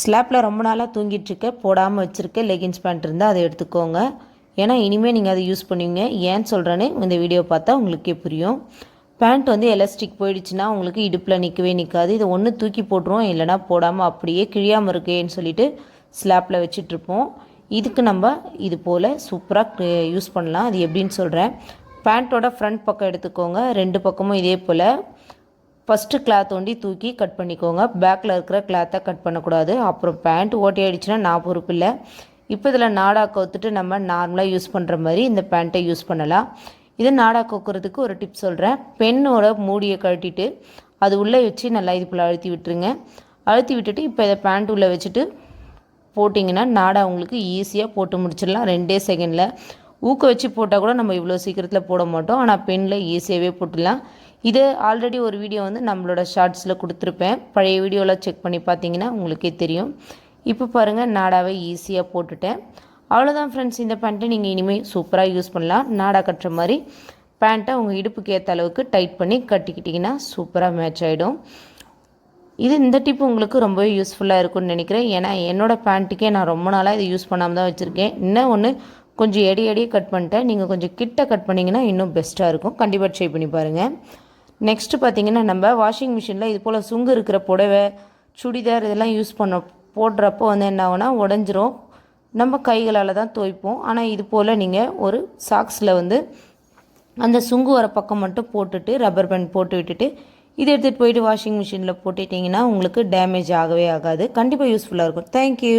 ஸ்லாப்பில் ரொம்ப நாளாக தூங்கிட்டுருக்க போடாமல் வச்சுருக்க லெகின்ஸ் பேண்ட் இருந்தால் அதை எடுத்துக்கோங்க. ஏன்னா இனிமேல் நீங்கள் அதை யூஸ் பண்ணுவீங்க. ஏன் சொல்கிறேன்னு இந்த வீடியோ பார்த்தா உங்களுக்கே புரியும். பேண்ட் வந்து எலாஸ்டிக் போயிடுச்சுன்னா உங்களுக்கு இடுப்பில் நிற்கவே நிற்காது இதை ஒன்று தூக்கி போட்டுருவோம் இல்லைனா போடாமல் அப்படியே கிழியாமல் இருக்கேன்னு சொல்லிட்டு ஸ்லாப்பில் வச்சிட்ருப்போம் இதுக்கு நம்ம இது போல் சூப்பராக யூஸ் பண்ணலாம். அது எப்படின்னு சொல்கிறேன் பேண்ட்டோட ஃப்ரண்ட் பக்கம் எடுத்துக்கோங்க. ரெண்டு பக்கமும் இதே போல். ஃபஸ்ட்டு கிளாத் ஒண்டி தூக்கி கட் பண்ணிக்கோங்க. பேக்கில் இருக்கிற கிளாத்தை கட் பண்ணக்கூடாது. அப்புறம் பேண்ட் ஓட்டி ஆயிடுச்சுன்னா நான் பொறுப்பு இல்லை. இப்போ இதில் நாடா கோத்துட்டு நம்ம நார்மலாக யூஸ் பண்ணுற மாதிரி இந்த பேண்ட்டை யூஸ் பண்ணலாம். இது நாடா கோக்குறதுக்கு ஒரு டிப் சொல்கிறேன் பெண்ணோட மூடியை கழட்டிட்டு அது உள்ளே வச்சு நல்லா இது போல் அழுத்தி விட்டுருங்க. அழுத்தி விட்டுட்டு இப்போ இதை பேண்ட் உள்ளே வச்சுட்டு போட்டிங்கன்னா நாடா உங்களுக்கு ஈஸியாக போட்டு முடிச்சிடலாம். ரெண்டே செகண்டில் ஊக்க வச்சு போட்டால் கூட நம்ம இவ்வளோ சீக்கிரத்தில் போட மாட்டோம். ஆனால் பெண்ணில் ஈஸியாகவே போட்டுடலாம். இது ஆல்ரெடி ஒரு வீடியோ வந்து நம்மளோட ஷார்ட்ஸில் கொடுத்துருப்பேன். பழைய வீடியோவில் செக் பண்ணி பார்த்தீங்கன்னா உங்களுக்கே தெரியும். இப்போ பாருங்கள் நாடாவை ஈஸியாக போட்டுட்டேன். அவ்வளோதான் ஃப்ரெண்ட்ஸ் இந்த பேண்ட்டை நீங்கள் இனிமேல் சூப்பராக யூஸ் பண்ணலாம். நாடா கட்டுற மாதிரி பேண்ட்டை உங்கள் இடுப்புக்கு ஏற்ற அளவுக்கு டைட் பண்ணி கட்டிக்கிட்டிங்கன்னா சூப்பராக மேட்ச் ஆகிடும் இது இந்த டிப் உங்களுக்கு ரொம்பவே யூஸ்ஃபுல்லாக இருக்கும்னு நினைக்கிறேன். ஏன்னா என்னோடய பேண்ட்டுக்கே நான் ரொம்ப நாளாக இதை யூஸ் பண்ணாமல் தான் வச்சுருக்கேன். இன்னும் ஒன்று கொஞ்சம் எடி எடியே கட் பண்ணிட்டேன். நீங்கள் கொஞ்சம் கிட்ட கட் பண்ணிங்கன்னா இன்னும் பெஸ்ட்டாக இருக்கும். கண்டிப்பாக ட்ரை பண்ணி பாருங்கள் நெக்ஸ்ட்டு பார்த்தீங்கன்னா நம்ம வாஷிங் மிஷினில் இது போல் சுங்கு இருக்கிற புடவை சுடிதார் இதெல்லாம் யூஸ் பண்ண போடுறப்போ வந்து என்ன ஆகுனா உடஞ்சிரும். நம்ம கைகளால் தான் துவைப்போம். ஆனால் இது போல் நீங்கள் ஒரு சாக்ஸில் வந்து அந்த சுங்கு வர பக்கம் மட்டும் போட்டுட்டு ரப்பர் பேண்ட் போட்டு விட்டுட்டு இதை எடுத்துகிட்டு போயிட்டு வாஷிங் மிஷினில் போட்டுட்டிங்கன்னா உங்களுக்கு டேமேஜ் ஆகவே ஆகாது. கண்டிப்பாக யூஸ்ஃபுல்லாக இருக்கும். தேங்க்யூ